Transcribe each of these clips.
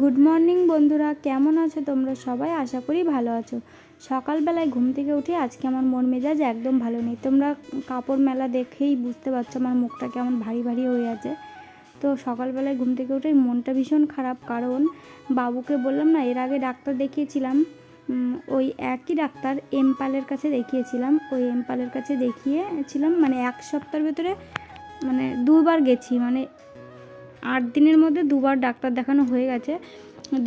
Good morning বন্ধুরা। কেমন আছো তোমরা সবাই? আশা করি ভালো আছো। সকালবেলায় ঘুম থেকে উঠে আজকে আমার মন মেজাজ একদম ভালো নেই। তোমরা কাপড় মেলা দেখেই বুঝতে পারছ আমার মুখটা কেমন ভারী ভারী হয়ে আছে। তো সকালবেলায় ঘুম থেকে উঠে মনটা ভীষণ খারাপ, কারণ বাবুকে বললাম না, এর আগে ডাক্তার দেখিয়েছিলাম। ওই একই ডাক্তার এমপালের কাছে দেখিয়েছিলাম। ওই এমপালের কাছে দেখিয়েছিলাম মানে এক সপ্তাহের ভেতরে মানে দুবার গেছি। মানে আট দিনের মধ্যে দুবার ডাক্তার দেখানো হয়ে গেছে।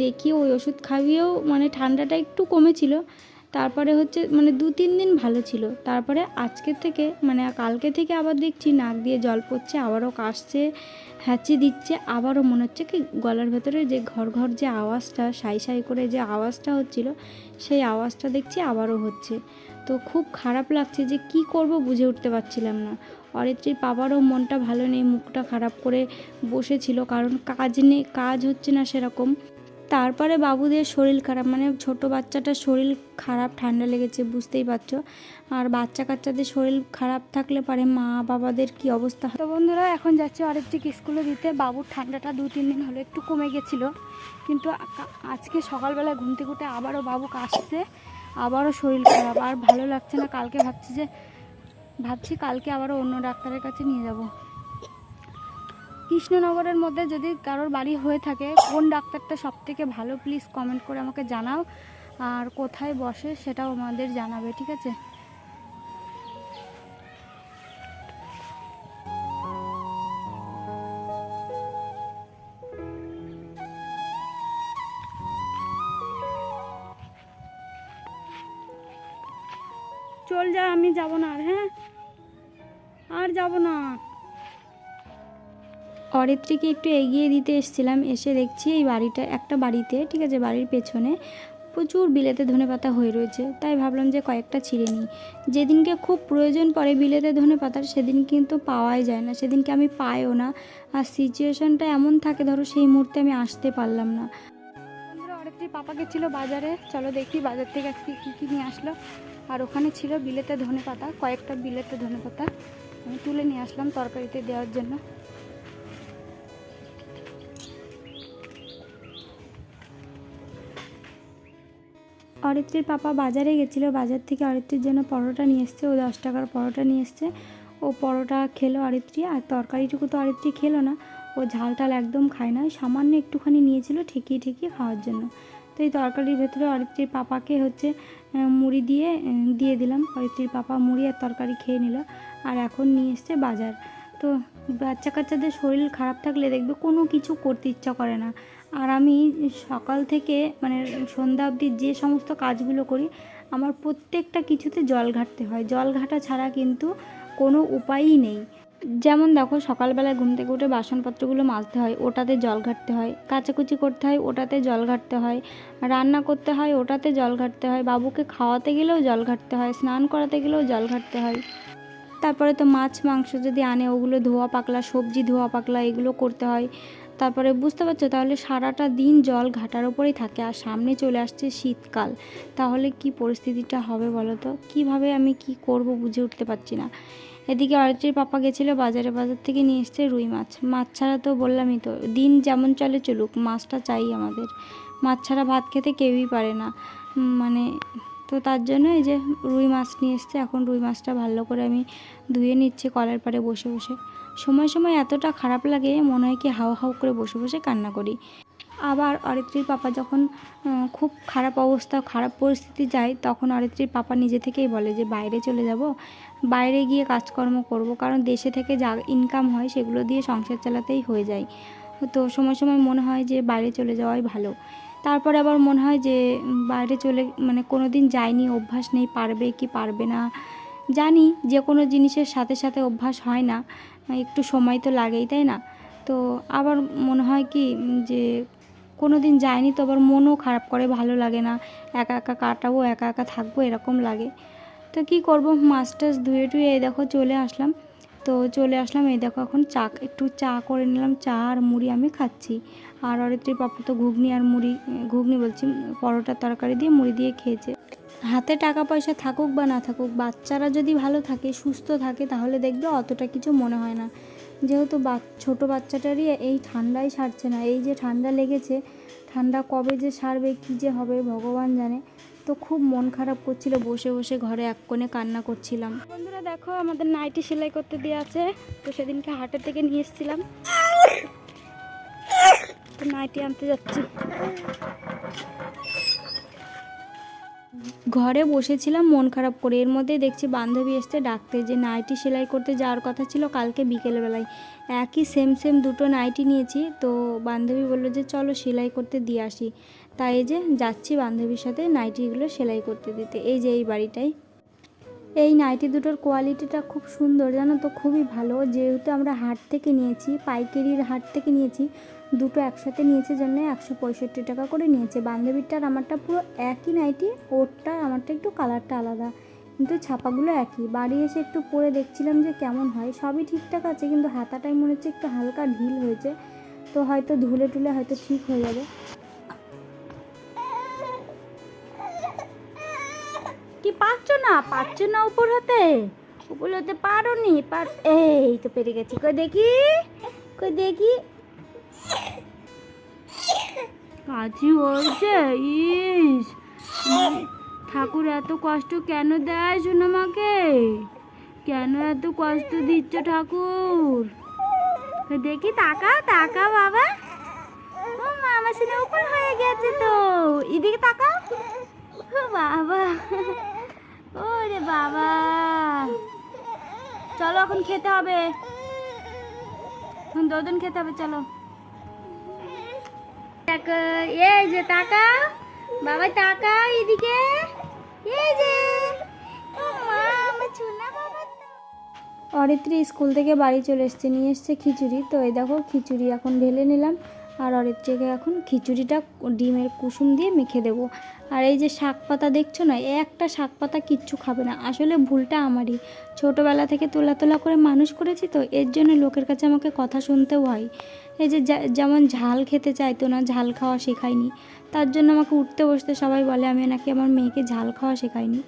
দেখিয়ে ওই ওষুধ খাইয়েও মানে ঠান্ডাটা একটু কমেছিল। তারপরে হচ্ছে মানে দু তিন দিন ভালো ছিল। তারপরে আজকে থেকে মানে কালকে থেকে আবার দেখছি নাক দিয়ে জল পড়ছে, আবারও কাশছে, হ্যাঁচি দিচ্ছে, আবারও মনে হচ্ছে কি গলার ভেতরে যে ঘর ঘর যে আওয়াজটা, সাই সাই করে যে আওয়াজটা হচ্ছিল, সেই আওয়াজটা দেখছি আবারও হচ্ছে। তো খুব খারাপ লাগছে যে কি করব বুঝে উঠতে পারছিলাম না। অরিত্রীর বাবারও মনটা ভালো নেই, মুখটা খারাপ করে বসেছিল কারণ কাজ নেই, কাজ হচ্ছে না সেরকম। তারপরে বাবুদের শরীর খারাপ মানে ছোট বাচ্চাটার শরীর খারাপ, ঠান্ডা লেগেছে, বুঝতেই পারছ। আর বাচ্চা কাচ্চাদের শরীর খারাপ থাকলে পারে মা বাবাদের কি অবস্থা? তো বন্ধুরা, এখন যাচ্ছে অরিত্রিক স্কুলে দিতে। বাবুর ঠান্ডাটা দু, তিন দিন হলো একটু কমে গেছিল। কিন্তু আজকে সকালবেলা ঘুম থেকে আবারও বাবু কাশছে আবারও শরীর খারাপ। আর ভালো লাগছে না, কালকে ভাবছি যে ভাবছি কালকে আবারও অন্য ডাক্তারের কাছে নিয়ে যাব। কৃষ্ণনগরের মধ্যে যদি কারোর বাড়ি হয়ে থাকে, কোন ডাক্তারটা সব থেকে ভালো প্লিজ কমেন্ট করে আমাকে জানাও। আর কোথায় বসে সেটাও আমাদের জানাবে, ঠিক আছে? চল যা, আমি যাব না আর হ্যাঁ? আর যাব না। অরিত্রীকে একটু এগিয়ে দিতে এসেছিলাম এসে দেখছি এই বাড়িটা একটা বাড়িতে ঠিক আছে বাড়ির পেছনে প্রচুর বিলেতে ধনে পাতা হয়ে রয়েছে তাই ভাবলাম যে কয়েকটা ছিঁড়ে নিই। যেদিনকে খুব প্রয়োজন পড়ে বিলেতে ধনে পাতার সেদিন কিন্তু পাওয়াই যায় না সেদিনকে আমি পাইও না। আর সিচুয়েশনটা এমন থাকে ধরো সেই মুহূর্তে আমি আসতে পারলাম না। বন্ধুরা অরিত্রীর পাপা গেছিল বাজারে চলো দেখি বাজার থেকে আজকে কী কী নিয়ে আসলো। আর ওখানে ছিল বিলেতে ধনে পাতা কয়েকটা বিলেতে ধনে পাতা আমি তুলে নিয়ে আসলাম তরকারিতে দেওয়ার জন্য। অরিত্রীর পাপা বাজারে গেছিল, বাজার থেকে অরিত্রীর জন্য পরোটা নিয়ে এসছে, ও দশ টাকার পরোটা নিয়ে এসছে। ও পরোটা খেলো অরিত্রী, আর তরকারিটুকু তো অরিত্রী খেলো না। ও ঝাল টাল একদম খায় না সামান্য একটুখানি নিয়েছিল ঠেকিয়ে ঠেকিয়ে খাওয়ার জন্য। তো এই তরকারির ভেতরে অরিত্রীর পাপাকে হচ্ছে মুড়ি দিয়ে দিয়ে দিলাম। অরিত্রীর পাপা মুড়ি আর তরকারি খেয়ে নিল আর এখন নিয়ে এসছে বাজার। তো বাচ্চা কাচ্চাদের শরীর খারাপ থাকলে দেখবে কোনো কিছু করতে ইচ্ছা করে না। আর আমি সকাল থেকে মানে সন্ধ্যা অবধি যে সমস্ত কাজগুলো করি, আমার প্রত্যেকটা কিছুতে জল ঘাটতে হয়। জল ঘাটা ছাড়া কিন্তু কোনো উপায়ই নেই। যেমন দেখো, সকালবেলায় ঘুম থেকে উঠে বাসনপত্রগুলো মাজতে হয়, ওটাতে জল ঘাটতে হয়, কাচাকুচি করতে হয়, ওটাতে জল ঘাটতে হয়, রান্না করতে হয়, ওটাতে জল ঘাটতে হয়, বাবুকে খাওয়াতে গেলেও জল ঘাটতে হয়, স্নান করাতে গেলেও জল ঘাটতে হয়। তারপরে তো মাছ, মাংস যদি আনে, ওগুলো ধোয়া পাকলা, সবজি ধোয়া পাকলা, এগুলো করতে হয়। তারপরে বুঝতে পারছ? তাহলে সারাটা দিন জল ঘাটার ওপরেই থাকে, আর সামনে চলে আসছে শীতকাল। তাহলে কি পরিস্থিতিটা হবে বলো তো? কীভাবে আমি কি করব বুঝে উঠতে পারছি না। এদিকে অরিত্রীর পাপা গেছিল বাজারে, বাজার থেকে নিয়ে এসছে রুই মাছ। মাছ ছাড়া তো বললামই তো, দিন যেমন চলে চলুক, মাছটা চাই আমাদের। মাছ ছাড়া ভাত খেতে কেউই পারে না। মানে তো তার জন্য এই যে রুই মাছ নিয়ে এসছে, এখন রুই মাছটা ভালো করে আমি ধুয়ে নিচ্ছি কলের পাড়ে বসে বসে। সময় সময় এতটা খারাপ লাগে, মনে হয় কি হাউ হাউ করে বসে বসে কান্না করি। আবার অরিত্রীর পাপা যখন খুব খারাপ অবস্থা, খারাপ পরিস্থিতি যায়, তখন অরিত্রীর পাপা নিজে থেকেই বলে যে, বাইরে চলে যাব? বাইরে গিয়ে কাজকর্ম করব, কারণ দেশে থেকে যা ইনকাম হয় সেগুলো দিয়ে সংসার চালাতেই হয়ে যায়। তো সময় সময় মনে হয় যে বাইরে চলে যাওয়াই ভালো। তারপরে আবার মনে হয় যে বাইরে চলে মানে কোনো দিন যায়নি অভ্যাস নেই, পারবে কি পারবে না। জানি যে কোনো জিনিসের সাথে সাথে অভ্যাস হয় না, একটু সময় তো লাগেই, তাই না? তো আবার মনে হয় কি যে কোনো দিন যায়নি তো আবার মনও খারাপ করে, ভালো লাগে না। একা একা কাটাবো, একা একা থাকব, এরকম লাগে। তো কি করব? মাছ টাছ ধুয়ে টুয়ে এই দেখো চলে আসলাম। তো চলে আসলাম, এই দেখো এখন চা, একটু চা করে নিলাম। চা আর মুড়ি আমি খাচ্ছি। আর অরিত্রীর পাপা তো ঘুগনি আর মুড়ি, ঘুগনি বলছি, পরোটা তরকারি দিয়ে মুড়ি দিয়ে খেয়েছে। হাতে টাকা পয়সা থাকুক বা না থাকুক, বাচ্চারা যদি ভালো থাকে, সুস্থ থাকে, তাহলে দেখবে অতটা কিছু মনে হয় না। যেহেতু বা, ছোটো বাচ্চাটারই এই ঠান্ডাই সারছে না। এই যে ঠান্ডা লেগেছে, ঠান্ডা কবে যে সারবে, কী যে হবে, ভগবান জানে। তো খুব মন খারাপ করছিল বসে বসে ঘরে এক কোণে কান্না করছিলাম। বন্ধুরা দেখো আমাদের নাইটি সেলাই করতে দিয়ে আছে তো সেদিনকে হাটের থেকে নিয়ে এসেছিলাম। তো নাইটি আনতে যাচ্ছি। ঘরে বসেছিলাম মন খারাপ করে। এর মধ্যে দেখছি বান্ধবী এসছে ডাকতে যে নাইটি সেলাই করতে যাওয়ার কথা ছিল কালকে বিকেলবেলায়। একই সেম সেম দুটো নাইটি নিয়েছি তো বান্ধবী বলল যে চলো সেলাই করতে দিয়ে আসি। তাই এই যে যাচ্ছি বান্ধবীর সাথে নাইটিগুলো সেলাই করতে দিতে, এই যে এই বাড়িটাই। এই নাইটি দুটোর কোয়ালিটিটা খুব সুন্দর, জানো তো? খুবই ভালো। যেহেতু আমরা হাট থেকে নিয়েছি, পাইকারির হাট থেকে নিয়েছি, দুটো একসাথে নিয়েছে জন্য একশো পঁয়ষট্টি টাকা করে নিয়েছে। বান্ধবীরটার আমারটা পুরো একই নাইটি ওরটা আমারটা একটু কালারটা আলাদা, কিন্তু ছাপাগুলো একই। বাড়ি এসে একটু পরে দেখছিলাম যে কেমন হয়। সবই ঠিকঠাক আছে, কিন্তু হাতাটাই মনে হচ্ছে একটু হালকা ঢিল হয়েছে, তো হয়তো ধুলে টুলে হয়তো ঠিক হয়ে যাবে। পারছ না? পারছ না উপর হতে? উপর হতে পারো নি এই তো পেরে গেছি। কই দেখি? কই দেখি? কাছি হয়েছে? ইস। ঠাকুর এত কষ্ট কেন দেয় সোনামাকে কেন এত কষ্ট দিচ্ছ ঠাকুর? দেখি, তাকা তাকা বাবা। ও মামা সিনে উপর হয়ে গেছে তো। এদিকে তাকা বাবা। ওরে বাবা। চলো এখন খেতে হবে। এখন খেতে হবে, চলো। এই যে টাকা। বাবা, টাকা এদিকে। এই যে। অরিত্রী স্কুল থেকে বাড়ি চলে এসছে, নিয়ে এসছে খিচুড়ি। তো এই দেখো, খিচুড়ি এখন ঢেলে নিলাম। আর অরিত্রীকে এখন খিচুড়িটা ডিমের কুসুম দিয়ে মেখে দেবো। আর এই যে শাক পাতা দেখছ না, একটা শাক পাতা কিচ্ছু খাবে না। আসলে ভুলটা আমারই। ছোটোবেলা থেকে তোলা তোলা করে মানুষ করেছি তো, এর জন্য লোকের কাছে আমাকে কথা শুনতেও হয়। এই যে, যেমন ঝাল খেতে চাইতো না, ঝাল খাওয়া শেখায়নি। তার জন্য আমাকে উঠতে বসতে সবাই বলে, আমি নাকি আমার মেয়েকে ঝাল খাওয়া শেখাইনি।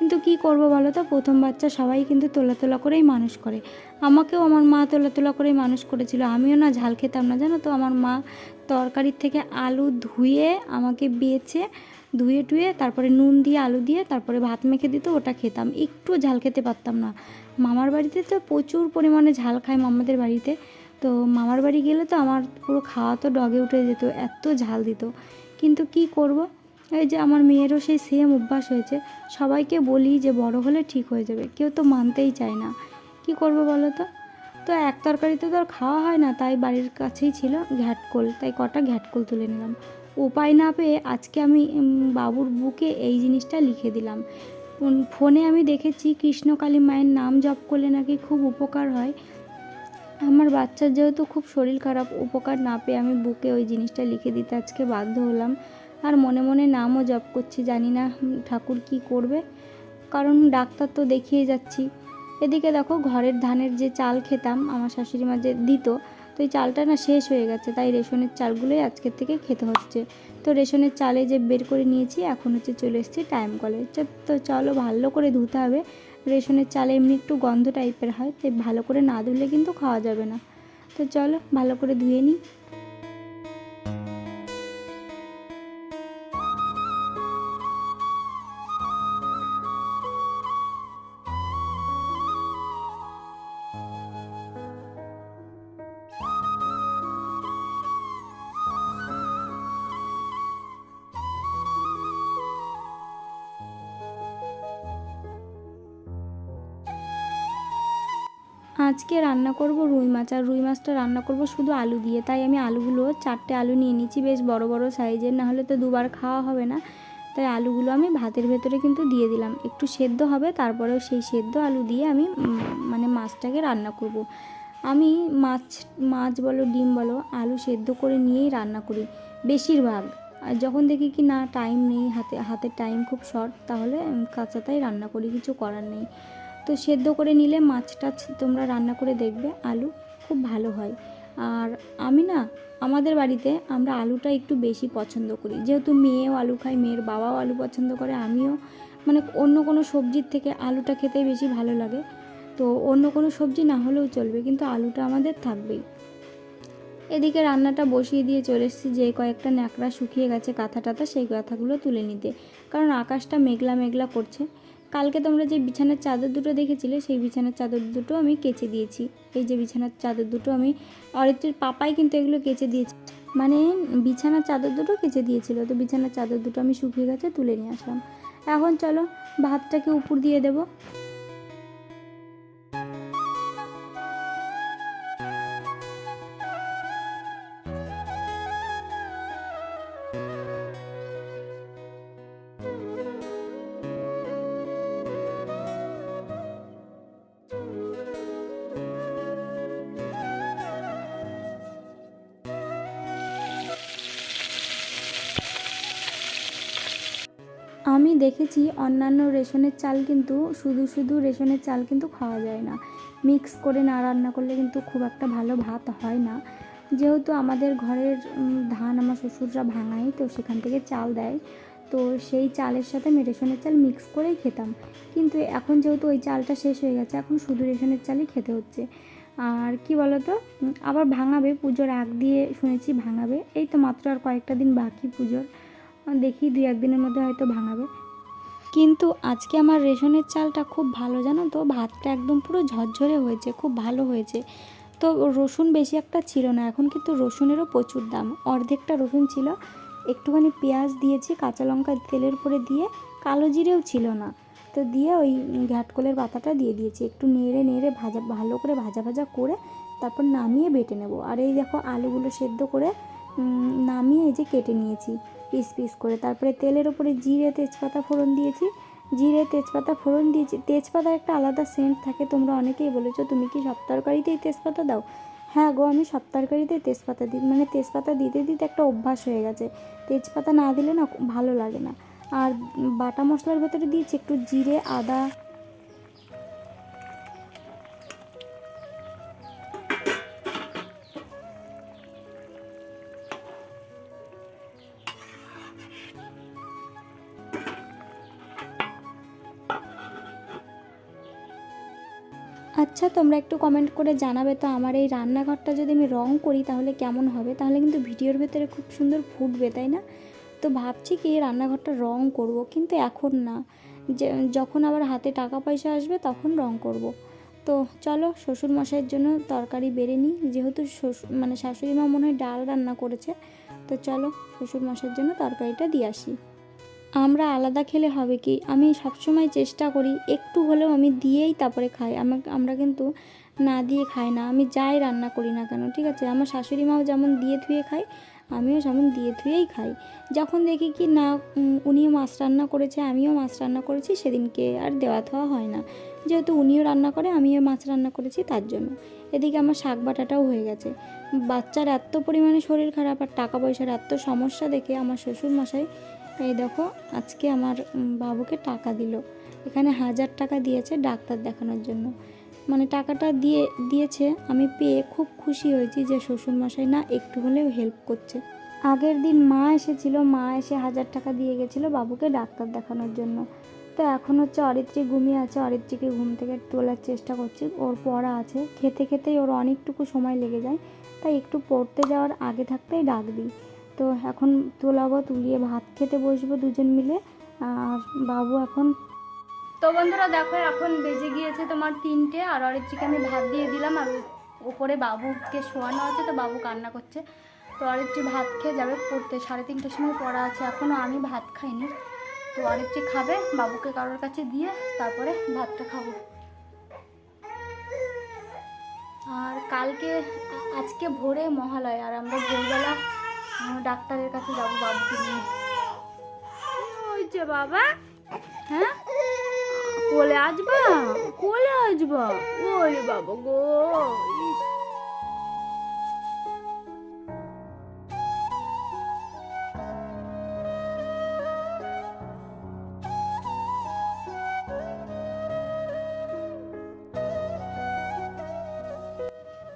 কিন্তু কি করব বলো তো? প্রথম বাচ্চা সবাই কিন্তু তোলা তোলা করেই মানুষ করে। আমাকেও আমার মা তোলা তোলা করেই মানুষ করেছিল। আমিও না ঝাল খেতাম না, জানো তো? আমার মা তরকারির থেকে আলু ধুয়ে আমাকে বেছে ধুয়ে টুয়ে তারপরে নুন দিয়ে আলু দিয়ে তারপরে ভাত মেখে দিত, ওটা খেতাম। একটু ঝাল খেতে পারতাম না। মামার বাড়িতে তো প্রচুর পরিমাণে ঝাল খায় মামাদের বাড়িতে। তো মামার বাড়ি গেলে তো আমার পুরো খাওয়া তো ডগে উঠে যেত, এত ঝাল দিত। কিন্তু কি করব? এই যে আমার মেয়েরও সেই সেম অভ্যাস হয়েছে। সবাইকে বলি যে বড় হলে ঠিক হয়ে যাবে, কেউ তো মানতেই চায় না। কি করব বলো তো? তো এক তরকারিতে তো আর খাওয়া হয় না, তাই বাড়ির কাছেই ছিল ঘ্যাটকোল, তাই কটা ঘ্যাটকোল তুলে নিলাম। উপায় না পেয়ে আজকে আমি বাবুর বুকে এই জিনিসটা লিখে দিলাম। ফোনে আমি দেখেছি কৃষ্ণকালী মায়ের নাম জপ করলে নাকি খুব উপকার হয়। আমার বাচ্চার যেহেতু খুব শরীর খারাপ, উপকার না পেয়ে আমি বুকে ওই জিনিসটা লিখে দিতে আজকে বাধ্য হলাম। আর মনে মনে নামও জপ করছি, জানি না ঠাকুর কি করবে। কারণ ডাক্তার তো দেখিয়ে যাচ্ছি। এদিকে দেখো ঘরের ধানের যে চাল খেতাম, আমার শাশুড়ি মা যে দিত, তো এই চালটা না শেষ হয়ে গেছে, তাই রেশনের চালগুলোই আজকের থেকে খেতে হচ্ছে। তো রেশনের চালে যে বের করে নিয়েছি, এখন হচ্ছে চলে এসেছি টাইম কলে। তো চলো ভালো করে ধুতে হবে। রেশনের চালে এমনি একটু গন্ধ টাইপের হয়, তাই ভালো করে না ধুলে কিন্তু খাওয়া যাবে না। তো চলো ভালো করে ধুয়ে নিই। আজকে রান্না করব রুই মাছ, আর রুই মাছটা রান্না করব শুধু আলু দিয়ে। তাই আমি আলুগুলো, চারটে আলু নিয়ে নিচ্ছি বেশ বড় বড় সাইজের না হলে তো দুবার খাওয়া হবে না। তাই আলুগুলো আমি ভাতের ভেতরে কিন্তু দিয়ে দিলাম। একটু সেদ্ধ হবে, তারপরেও সেই সেদ্ধ আলু দিয়ে আমি মানে মাছটাকে রান্না করব। আমি মাছ মাছ বলো, ডিম বলো, আলু সেদ্ধ করে নিয়েই রান্না করি, বেশিরভাগ। আর যখন দেখি কি না টাইম নেই, হাতে, হাতের টাইম খুব শর্ট তাহলে কাঁচাটাই রান্না করি, কিছু করার নেই। তো সেদ্ধ করে নিলে মাছটা তোমরা রান্না করে দেখবে, আলু খুব ভালো হয়। আর আমি না, আমাদের বাড়িতে আমরা আলুটা একটু বেশি পছন্দ করি। যেহেতু মেয়েও আলু খায়, মেয়ের বাবাও আলু পছন্দ করে, আমিও মানে অন্য কোনো সবজির থেকে আলুটা খেতে বেশি ভালো লাগে। তো অন্য কোনো সবজি না হলেও চলবে, কিন্তু আলুটা আমাদের থাকবেই। এদিকে রান্নাটা বসিয়ে দিয়ে চলে এসেছি, যে কয়েকটা ন্যাকড়া শুকিয়ে গেছে, কাঁথা টাথা, সেই কাঁথাগুলো তুলে নিতে। কারণ আকাশটা মেঘলা মেঘলা করছে। কালকে তোমরা যে বিছানার চাদর দুটো দেখেছিলে, সেই বিছানার চাদর দুটো আমি কেচে দিয়েছি। এই যে বিছানার চাদর দুটো আমি, অরিত্রের পাপাই কিন্তু এগুলো কেচে দিয়েছি। মানে বিছানার চাদর দুটো কেচে দিয়েছিল, তো বিছানার চাদর দুটো আমি শুকিয়ে গেছে তুলে নিয়ে আসলাম। এখন চলো, ভাতটাকে উপর দিয়ে দেবো। দেখেছি, অন্যান্য রেশনের চাল কিন্তু, শুধু শুধু রেশনের চাল কিন্তু খাওয়া যায় না। মিক্স করে না, রান্না করলে কিন্তু খুব একটা ভালো ভাত হয় না। যেহেতু আমাদের ঘরের ধান আমার শ্বশুররা ভাঙায়, তো সেখান থেকে চাল দেয়। তো সেই চালের সাথে আমি রেশনের চাল মিক্স করেই খেতাম। কিন্তু এখন যেহেতু ওই চালটা শেষ হয়ে গেছে, এখন শুধু রেশনের চালই খেতে হচ্ছে। আর কি বলতো আবার ভাঙাবে, পুজোর আগ দিয়ে শুনেছি ভাঙাবে। এই তো মাত্র আর কয়েকটা দিন বাকি পুজোর। দেখি দুই একদিনের মধ্যে হয়তো ভাঙাবে। কিন্তু আজকে আমার রেশনের চালটা খুব ভালো, জানো তো? ভাতটা একদম পুরো ঝরঝরে হয়েছে, খুব ভালো হয়েছে। তো রসুন বেশি একটা ছিল না, এখন কিন্তু রসুনেরও প্রচুর দাম। অর্ধেকটা রসুন ছিল, একটুখানি পেঁয়াজ দিয়েছি, কাঁচা লঙ্কা তেলের উপরে দিয়ে, কালো জিরেও ছিল না। তো দিয়ে ওই ঘাটকলের পাতাটা দিয়ে দিয়েছি, একটু নেড়ে নেড়ে ভাজা, ভালো করে ভাজা ভাজা করে তারপর নামিয়ে বেটে নেব। আর এই দেখো আলুগুলো সেদ্ধ করে নামিয়ে এই যে কেটে নিয়েছি। পিস পিস করে। তারপরে তেলের ওপরে জিরে, তেজপাতা ফোড়ন দিয়েছি। জিরে, তেজপাতা ফোড়ন দিয়েছি। তেজপাতার একটা আলাদা সেন্ট থাকে, তোমরা অনেকেই বলেছ, তুমি কি সব তরকারিতেই তেজপাতা দাও? হ্যাঁ গো, আমি সব তরকারিতে তেজপাতা দিই মানে তেজপাতা দিতে দিতে একটা অভ্যাস হয়ে গেছে। তেজপাতা না দিলে না ভালো লাগে না। আর বাটা মশলার ভেতরে দিয়েছি একটু জিরে, আদা তোমরা একটু কমেন্ট করে জানাবে। তো আমার এই রান্নাঘরটা যদি আমি রং করি তাহলে কেমন হবে? তাহলে কিন্তু ভিডিওর ভেতরে খুব সুন্দর ফুটবে, তাই না? তো ভাবছি কি রান্নাঘরটা রং করব, কিন্তু এখন না। যে, যখন আবার হাতে টাকা পয়সা আসবে তখন রং করব। তো চলো শ্বশুর মশাইয়ের জন্য তরকারি বেড়ে নিই। যেহেতু শ্বশুর মানে শাশুড়ি মা মনে হয় ডাল রান্না করেছে, তো চলো শ্বশুর মশাইয়ের জন্য তরকারিটা দিয়ে আসি। আমরা আলাদা খেলে হবে কি? আমি সবসময় চেষ্টা করি, একটু হলেও আমি দিয়েই তারপরে খাই। আমাকে আমরা কিন্তু না দিয়ে খাই না। আমি যাই রান্না করি না কেন, ঠিক আছে? আমার শাশুড়ি মাও যেমন দিয়ে ধুয়ে খায়, আমিও যেমন দিয়ে ধুয়েই খাই। যখন দেখি কি না উনিও মাছ রান্না করেছে, আমিও মাছ রান্না করেছি, সেদিনকে আর দেওয়া থাওয়া হয় না। যেহেতু উনিও রান্না করে, আমিও মাছ রান্না করেছি তার জন্য। এদিকে আমার শাক বাটাটাও হয়ে গেছে। বাচ্চার এত পরিমাণে শরীর খারাপ আর টাকা পয়সার এত সমস্যা দেখে আমার শ্বশুর মশাই এই দেখো, আজকে আমার বাবুকে টাকা দিল। এখানে হাজার টাকা দিয়েছে ডাক্তার দেখানোর জন্য। মানে টাকাটা দিয়ে, দিয়েছে, আমি পেয়ে খুব খুশি হয়েছি যে শ্বশুরমশাই না একটু হলেও হেল্প করছে। আগের দিন মা এসেছিল, মা এসে হাজার টাকা দিয়ে গেছিল বাবুকে ডাক্তার দেখানোর জন্য। তো এখন হচ্ছে অরিত্রী ঘুমিয়ে আছে, অরিত্রীকে ঘুম থেকে তোলার চেষ্টা করছি। ওর পড়া আছে, খেতে খেতেই ওর অনেকটুকু সময় লেগে যায়। তাই একটু পড়তে যাওয়ার আগে থাকতেই ডাক দিই। তো এখন তোলাবো, তুলিয়ে ভাত খেতে বসবো দুজন মিলে। আর বাবু এখন তো বন্ধুরা, দেখো, এখন বেজে গিয়েছে তোমার তিনটে। আর অরিত্রিকে আমি ভাত দিয়ে দিলাম, আর ওপরে বাবুকে শোয়ানো আছে, তো বাবু কান্না করছে। তো অরিত্রি ভাত খেয়ে যাবে পড়তে। সাড়ে তিনটের সময় পড়া আছে এখনও আমি ভাত খাইনি। তো অরিত্রি খাবে, বাবুকে কারোর কাছে দিয়ে তারপরে ভাতটা খাব। আর কালকে আজকে ভোরে মহালয়, আর আমরা ভোরবেলা ডাক্তারের কাছে যাব বাবুকে নিয়ে। ওই যে বাবা। হ্যাঁ? কোলে আসবা? কোলে আসবা? ওরে বাবা গো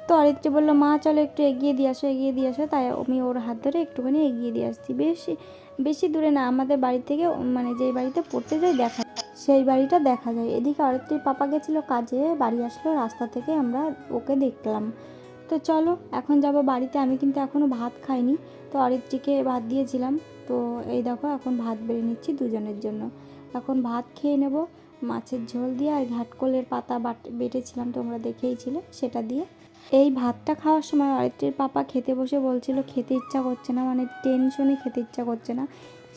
তো অরিত্রী বলল, মা, চলো একটু এগিয়ে দিয়ে আসো, এগিয়ে দিয়ে আসো। তাই আমি ওর হাত ধরে একটুখানি এগিয়ে দিয়ে আসছি। বেশি বেশি দূরে না, আমাদের বাড়ি থেকে মানে যেই বাড়িতে পড়তে যাই, দেখা সেই বাড়িটা দেখা যায়। এদিকে অরিত্রীর পাপা গেছিল কাজে, বাড়ি আসলো, রাস্তা থেকে আমরা ওকে দেখলাম। তো চলো, এখন যাব বাড়িতে, আমি কিন্তু এখনও ভাত খাইনি। তো অরিত্রীকে ভাত দিয়েছিলাম। তো এই দেখো, এখন ভাত বেড়ে নিচ্ছি দুজনের জন্য। এখন ভাত খেয়ে নেব। মাছের ঝোল দিয়ে আর ঘাটকোলের পাতা বাট, বেটেছিলাম তোমরা দেখেইছিলে সেটা দিয়ে। এই ভাতটা খাওয়ার সময় অরিত্রীর পাপা খেতে বসে বলছিল, খেতে ইচ্ছা করছে না। মানে টেনশনে খেতে ইচ্ছা করছে না।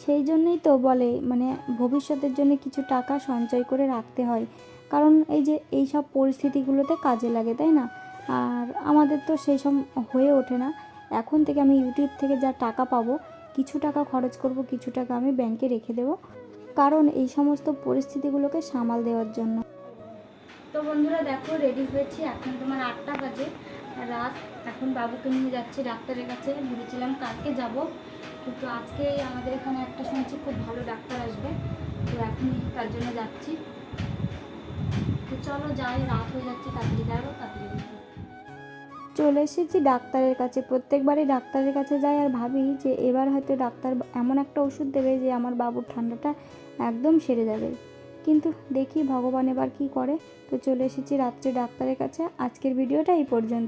সেই জন্যই তো বলে মানে ভবিষ্যতের জন্য কিছু টাকা সঞ্চয় করে রাখতে হয়। কারণ এই যে এই সব পরিস্থিতিগুলোতে কাজে লাগে, তাই না? আর আমাদের তো সেই সব হয়ে ওঠে না। এখন থেকে আমি ইউটিউব থেকে যা টাকা পাবো, কিছু টাকা খরচ করব, কিছু টাকা আমি ব্যাংকে রেখে দেবো। কারণ এই সমস্ত পরিস্থিতিগুলোকে সামাল দেওয়ার জন্য। তো বন্ধুরা দেখো রেডি হয়েছি। এখন তোমার আটটা বাজে, রাত। এখন বাবুকে নিয়ে যাচ্ছি ডাক্তারের কাছে। ভেবেছিলাম কালকে যাব, কিন্তু আজকে আমাদের এখানে একটা শুনছি খুব ভালো ডাক্তার আসবে। তো এখনই তার জন্য যাচ্ছি। তো চলো, যাই, রাত হয়ে যাচ্ছে, তাড়াতাড়ি যাব তাড়াতাড়ি। চলে এসেছি ডাক্তারের কাছে। প্রত্যেকবারই ডাক্তারের কাছে যাই আর ভাবি যে এবার হয়তো ডাক্তার এমন একটা ওষুধ দেবে যে আমার বাবুর ঠান্ডাটা একদম সেরে যাবে। কিন্তু দেখি ভগবান এবার কি করে। তো চলে এসেছি রাত্রে ডাক্তারের কাছে। আজকের ভিডিওটা এই পর্যন্ত।